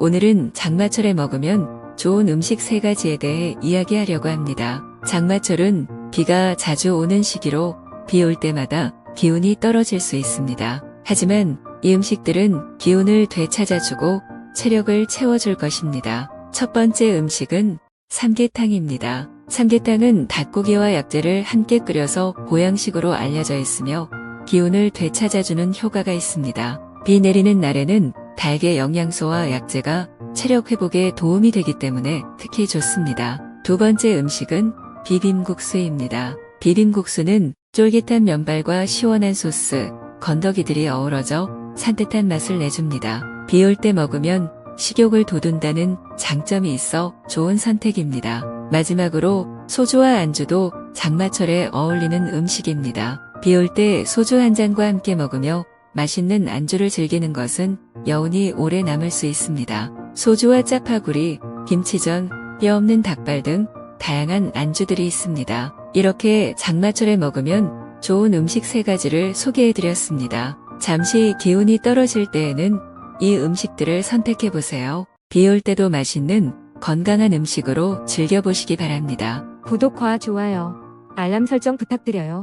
오늘은 장마철에 먹으면 좋은 음식 세 가지에 대해 이야기하려고 합니다. 장마철은 비가 자주 오는 시기로 비 올 때마다 기운이 떨어질 수 있습니다. 하지만 이 음식들은 기운을 되찾아주고 체력을 채워줄 것입니다. 첫 번째 음식은 삼계탕입니다. 삼계탕은 닭고기와 약재를 함께 끓여서 보양식으로 알려져 있으며 기운을 되찾아주는 효과가 있습니다. 비 내리는 날에는 닭의 영양소와 약재가 체력 회복에 도움이 되기 때문에 특히 좋습니다. 두 번째 음식은 비빔국수입니다. 비빔국수는 쫄깃한 면발과 시원한 소스, 건더기들이 어우러져 산뜻한 맛을 내줍니다. 비 올 때 먹으면 식욕을 돋운다는 장점이 있어 좋은 선택입니다. 마지막으로 소주와 안주도 장마철에 어울리는 음식입니다. 비 올 때 소주 한 잔과 함께 먹으며 맛있는 안주를 즐기는 것은 여운이 오래 남을 수 있습니다. 소주와 짜파구리, 김치전, 뼈 없는 닭발 등 다양한 안주들이 있습니다. 이렇게 장마철에 먹으면 좋은 음식 세 가지를 소개해드렸습니다. 잠시 기운이 떨어질 때에는 이 음식들을 선택해 보세요. 비올 때도 맛있는 건강한 음식으로 즐겨보시기 바랍니다. 구독과 좋아요, 알람 설정 부탁드려요.